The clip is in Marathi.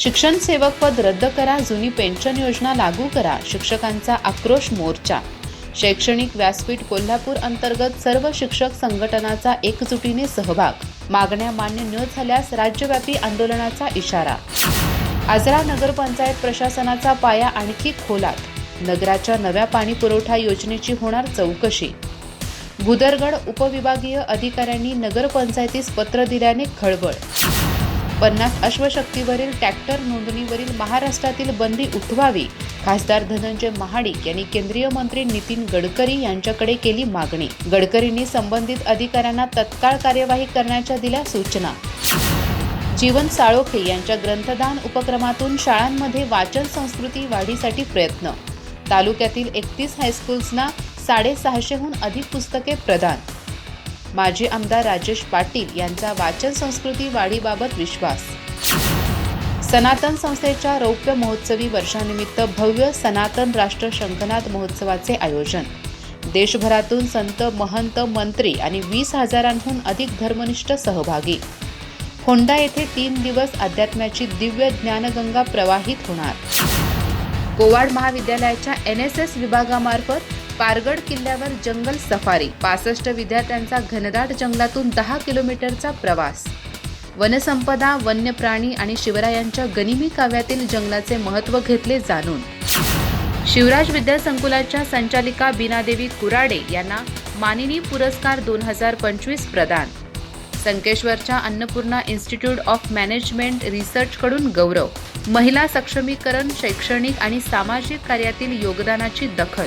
शिक्षण सेवक पद रद्द करा जुनी पेन्शन योजना लागू करा शिक्षकांचा आक्रोश मोर्चा. शैक्षणिक व्यासपीठ कोल्हापूर अंतर्गत सर्व शिक्षक संघटनाचा एकजुटीने सहभाग. मागण्या मान्य न झाल्यास राज्यव्यापी आंदोलनाचा इशारा. आजरा नगरपंचायत प्रशासनाचा पाया आणखी खोलात. नगराच्या नव्या पाणी पुरवठा योजनेची होणार चौकशी. भुदरगड उपविभागीय अधिकाऱ्यांनी नगरपंचायतीस पत्र दिल्याने खळबळ. पन्नास अश्वशक्तीवरील ट्रॅक्टर नोंदणीवरील महाराष्ट्रातील बंदी उठवावी खासदार धनंजय महाडिक यांनी केंद्रीय मंत्री नितीन गडकरी यांच्याकडे केली मागणी. गडकरींनी संबंधित अधिकाऱ्यांना तत्काळ कार्यवाही करण्याच्या दिल्या सूचना. जीवन साळोखे यांच्या ग्रंथदान उपक्रमातून शाळांमध्ये वाचन संस्कृती वाढीसाठी प्रयत्न. तालुक्यातील एकतीस हायस्कूल्सना साडेसहाशेहून अधिक पुस्तके प्रदान. माजी आमदार राजेश पाटील यांचा वाचन संस्कृती वाढीबाबत विश्वास. सनातन संस्थेच्या रौप्य महोत्सवी वर्षानिमित्त भव्य सनातन राष्ट्र शंखनाद महोत्सवाचे आयोजन. देशभरातून संत महंत मंत्री आणि वीस हजारांहून अधिक धर्मनिष्ठ सहभागी. होंडा येथे तीन दिवस अध्यात्म्याची दिव्य ज्ञानगंगा प्रवाहित होणार. कोवाड महाविद्यालयाच्या एन एस एस विभागामार्फत पारगड किल्ल्यावर जंगल सफारी. पासष्ट विद्यार्थ्यांचा घनदाट जंगलातून दहा किलोमीटरचा प्रवास. वनसंपदा वन्य प्राणी आणि शिवरायांच्या गनिमी काव्यातील जंगलाचे महत्त्व घेतले जाणून. शिवराज विद्यासंकुलाच्या संचालिका बीनादेवी कुराडे यांना मानिनी पुरस्कार दोन हजार पंचवीस प्रदान. संकेश्वरच्या अन्नपूर्णा इन्स्टिट्यूट ऑफ मॅनेजमेंट रिसर्चकडून गौरव. महिला सक्षमीकरण शैक्षणिक आणि सामाजिक कार्यातील योगदानाची दखल.